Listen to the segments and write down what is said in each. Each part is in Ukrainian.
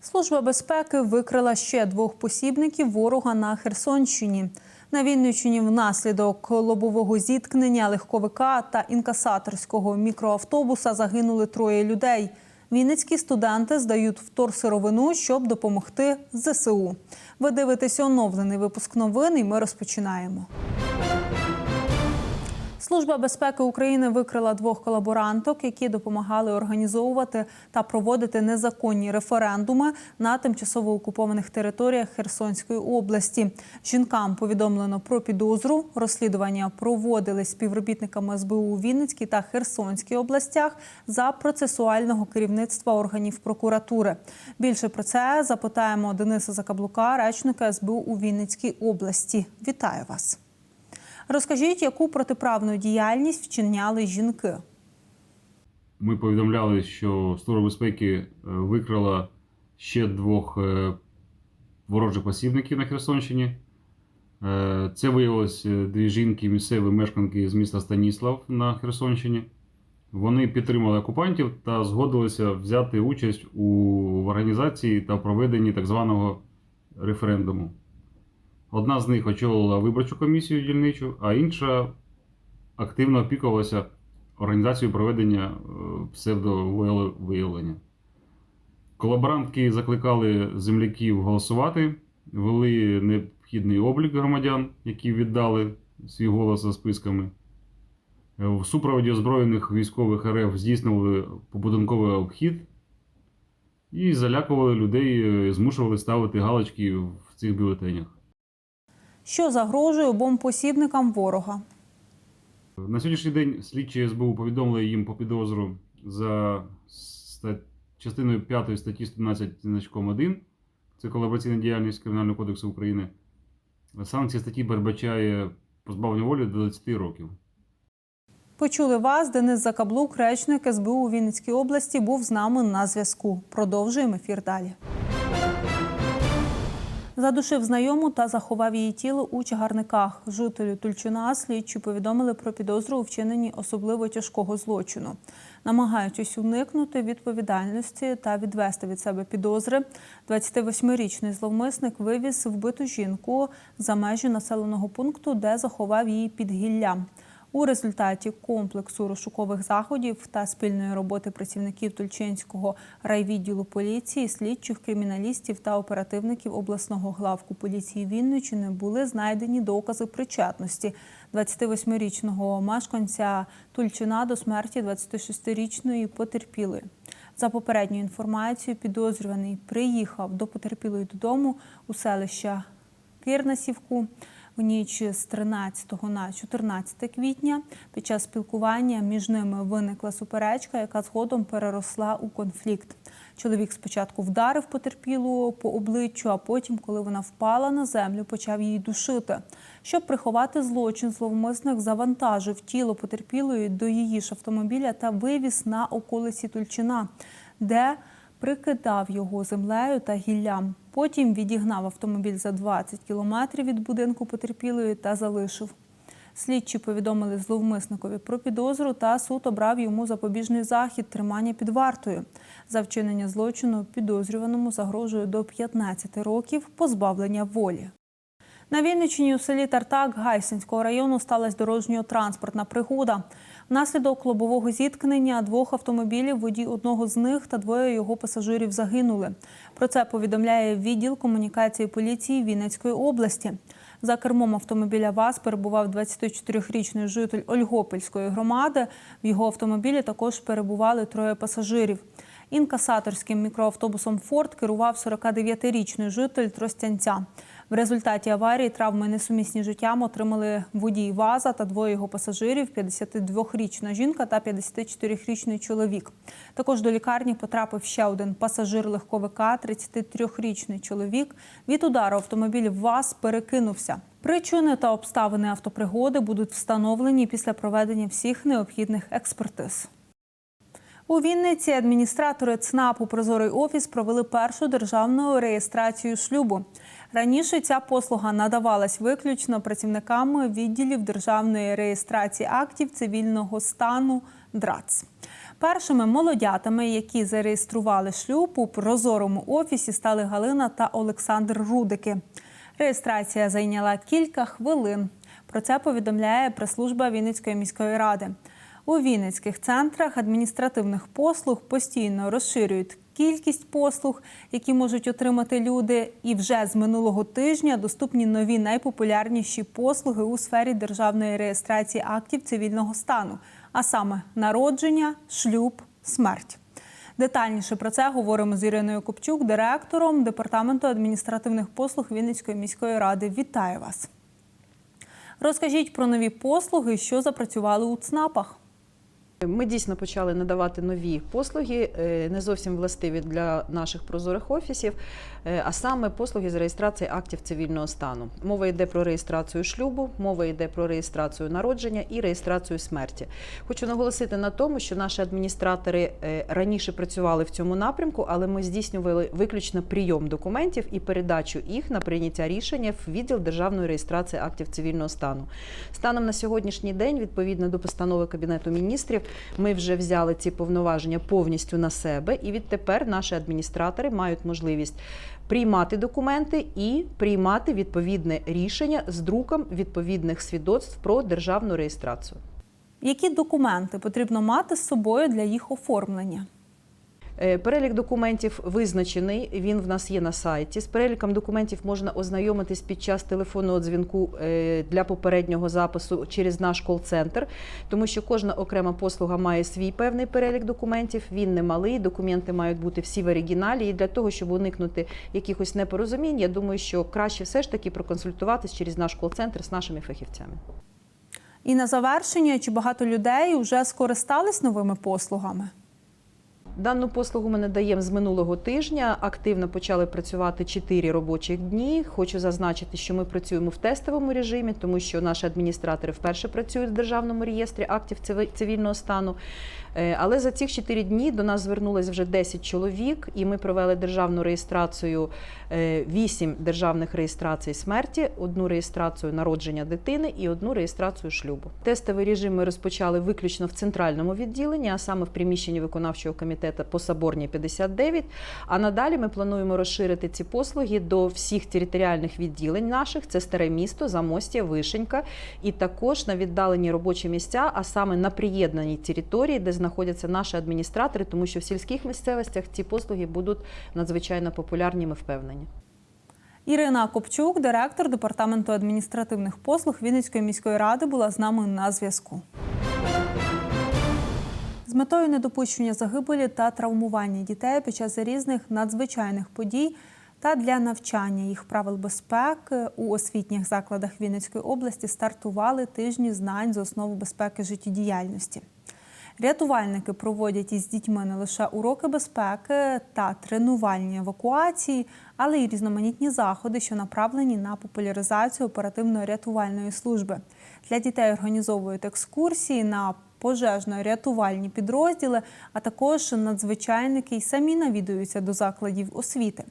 Служба безпеки викрила ще двох посібників ворога на Херсонщині. На Вінниччині внаслідок лобового зіткнення легковика та інкасаторського мікроавтобуса загинули троє людей. Вінницькі студенти здають вторсировину, щоб допомогти ЗСУ. Ви дивитесь оновлений випуск новин, і ми розпочинаємо. Служба безпеки України викрила двох колаборанток, які допомагали організовувати та проводити незаконні референдуми на тимчасово окупованих територіях Херсонської області. Жінкам повідомлено про підозру. Розслідування проводили співробітниками СБУ у Вінницькій та Херсонській областях за процесуального керівництва органів прокуратури. Більше про це запитаємо Дениса Закаблука, речника СБУ у Вінницькій області. Вітаю вас. Розкажіть, яку протиправну діяльність вчиняли жінки? Ми повідомляли, що Служба безпеки е, викрила ще двох е, ворожих посібників на Херсонщині. Е, Це виявилось дві жінки, місцеві мешканки з міста Станіслав на Херсонщині. Вони підтримали окупантів та згодилися взяти участь у організації та проведенні так званого референдуму. Одна з них очолила виборчу комісію дільничу, а інша активно опікувалася організацією проведення е, псевдовиявлення. Колаборантки закликали земляків голосувати, вели необхідний облік громадян, які віддали свій голос за списками. Е, В супроводі озброєних військових РФ здійснювали побудинковий обхід і залякували людей, е, змушували ставити галочки в цих бюлетенях. Що загрожує обом посібникам ворога? На сьогоднішній день слідчі СБУ повідомили їм по підозру за частиною 5 статті 111 значком 1. Це колабораційна діяльність Кримінального кодексу України. Санкція статті передбачає позбавлення волі до 20 років. Почули вас, Денис Закаблук, речник СБУ у Вінницькій області, був з нами на зв'язку. Продовжуємо ефір далі. Задушив знайому та заховав її тіло у чагарниках. Жителю Тульчина слідчі повідомили про підозру у вчиненні особливо тяжкого злочину. Намагаючись уникнути відповідальності та відвести від себе підозри, 28-річний зловмисник вивіз вбиту жінку за межі населеного пункту, де заховав її під гіллям. У результаті комплексу розшукових заходів та спільної роботи працівників Тульчинського райвідділу поліції, слідчих криміналістів та оперативників обласного главку поліції Вінниччини були знайдені докази причетності 28-річного мешканця Тульчина до смерті 26-річної потерпілої. За попередньою інформацією, підозрюваний приїхав до потерпілої додому у селища Кирнасівку в ніч з 13 на 14 квітня. Під час спілкування між ними виникла суперечка, яка згодом переросла у конфлікт. Чоловік спочатку вдарив потерпілу по обличчю, а потім, коли вона впала на землю, почав її душити. Щоб приховати злочин, зловмисник завантажив тіло потерпілої до її ж автомобіля та вивіз на околиці Тульчина, де прикидав його землею та гіллям. Потім відігнав автомобіль за 20 кілометрів від будинку потерпілої та залишив. Слідчі повідомили зловмисникові про підозру та суд обрав йому запобіжний захід тримання під вартою. За вчинення злочину підозрюваному загрожує до 15 років позбавлення волі. На Вінниччині у селі Тартак Гайсинського району сталася дорожньо-транспортна пригода. Внаслідок лобового зіткнення двох автомобілів водій одного з них та двоє його пасажирів загинули. Про це повідомляє відділ комунікації поліції Вінницької області. За кермом автомобіля ВАЗ перебував 24-річний житель Ольгопільської громади. В його автомобілі також перебували троє пасажирів. Інкасаторським мікроавтобусом Форд керував 49-річний житель Тростянця. В результаті аварії травми несумісні життям отримали водій ВАЗа та двоє його пасажирів 52-річна жінка та 54-річний чоловік. Також до лікарні потрапив ще один пасажир легковика, 33-річний чоловік. Від удару автомобіль ВАЗ перекинувся. Причини та обставини автопригоди будуть встановлені після проведення всіх необхідних експертиз. У Вінниці адміністратори ЦНАПу Прозорий офіс провели першу державну реєстрацію шлюбу. Раніше ця послуга надавалась виключно працівниками відділів державної реєстрації актів цивільного стану ДРАЦ. Першими молодятами, які зареєстрували шлюб у прозорому офісі, стали Галина та Олександр Рудики. Реєстрація зайняла кілька хвилин. Про це повідомляє прес-служба Вінницької міської ради. У Вінницьких центрах адміністративних послуг постійно розширюють кількість послуг, які можуть отримати люди. І вже з минулого тижня доступні нові найпопулярніші послуги у сфері державної реєстрації актів цивільного стану, а саме народження, шлюб, смерть. Детальніше про це говоримо з Іриною Копчук, директором департаменту адміністративних послуг Вінницької міської ради. Вітаю вас! Розкажіть про нові послуги, що запрацювали у ЦНАПах. Ми дійсно почали надавати нові послуги, е, не зовсім властиві для наших прозорих офісів, е, а саме послуги з реєстрації актів цивільного стану. Мова йде про реєстрацію шлюбу, мова йде про реєстрацію народження і реєстрацію смерті. Хочу наголосити на тому, що наші адміністратори е, раніше працювали в цьому напрямку, але ми здійснювали виключно прийом документів і передачу їх на прийняття рішення в відділ державної реєстрації актів цивільного стану. Станом на сьогоднішній день, відповідно до постанови Кабінету міністрів, ми вже взяли ці повноваження повністю на себе, і відтепер наші адміністратори мають можливість приймати документи і приймати відповідне рішення з друком відповідних свідоцтв про державну реєстрацію. Які документи потрібно мати з собою для їх оформлення? Е, Перелік документів визначений. Він в нас є на сайті. З переліком документів можна ознайомитись під час телефонного дзвінку е, для попереднього запису через наш кол-центр, тому що кожна окрема послуга має свій певний перелік документів. Він не малий. Документи мають бути всі в оригіналі. І для того, щоб уникнути якихось непорозумінь, я думаю, що краще все ж таки проконсультуватись через наш кол-центр з нашими фахівцями. І на завершення, чи багато людей вже скористались новими послугами? Дану послугу ми надаємо з минулого тижня. Активно почали працювати 4 робочих дні. Хочу зазначити, що ми працюємо в тестовому режимі, тому що наші адміністратори вперше працюють в державному реєстрі актів цивільного стану. Е, Але за ці 4 дні до нас звернулось вже 10 чоловік, і ми провели державну реєстрацію 8 державних реєстрацій смерті, одну реєстрацію народження дитини і одну реєстрацію шлюбу. Тестовий режим ми розпочали виключно в центральному відділенні, а саме в приміщенні виконавчого комітету по Соборній 59. А надалі ми плануємо розширити ці послуги до всіх територіальних відділень наших: це старе місто, Замостя, Вишенька, і також на віддалені робочі місця, а саме на приєднаній території, де знаходяться наші адміністратори, тому що в сільських місцевостях ці послуги будуть надзвичайно популярні. Ми впевнені. Ірина Копчук, директор департаменту адміністративних послуг Вінницької міської ради, була з нами на зв'язку. Метою недопущення загибелі та травмування дітей під час різних надзвичайних подій та для навчання їх правил безпеки у освітніх закладах Вінницької області стартували тижні знань з основи безпеки життєдіяльності. Рятувальники проводять із дітьми не лише уроки безпеки та тренувальні евакуації, але й різноманітні заходи, що направлені на популяризацію оперативно-рятувальної служби. Для дітей організовують екскурсії на пожежно-рятувальні підрозділи, а також надзвичайники й самі навідуються до закладів освіти.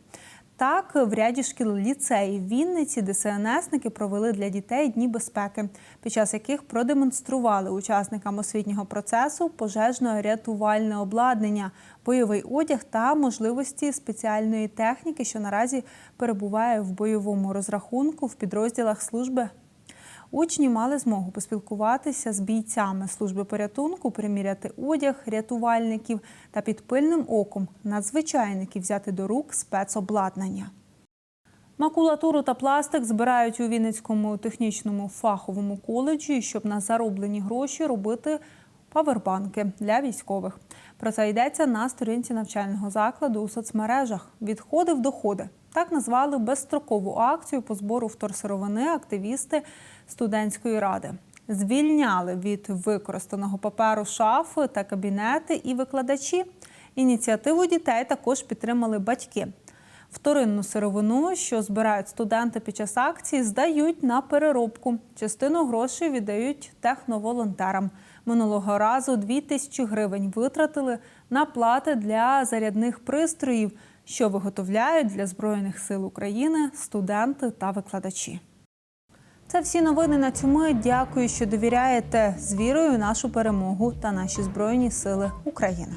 Так, в ряді шкіл ліцеїв Вінниці ДСНСники провели для дітей дні безпеки, під час яких продемонстрували учасникам освітнього процесу пожежно-рятувальне обладнання, бойовий одяг та можливості спеціальної техніки, що наразі перебуває в бойовому розрахунку в підрозділах служби. Учні мали змогу поспілкуватися з бійцями служби порятунку, приміряти одяг рятувальників та під пильним оком надзвичайників взяти до рук спецобладнання. Макулатуру та пластик збирають у Вінницькому технічному фаховому коледжі, щоб на зароблені гроші робити павербанки для військових. Про це йдеться на сторінці навчального закладу у соцмережах. Відходи в доходи. Так назвали безстрокову акцію по збору вторсировини активісти студентської ради. Звільняли від використаного паперу шафи та кабінети і викладачі. Ініціативу дітей також підтримали батьки. Вторинну сировину, що збирають студенти під час акції, здають на переробку. Частину грошей віддають техноволонтерам. Минулого разу 2 тисячі гривень витратили на плати для зарядних пристроїв, що виготовляють для Збройних сил України студенти та викладачі. Це всі новини на цьому. Дякую, що довіряєте з вірою нашу перемогу та наші збройні сили України.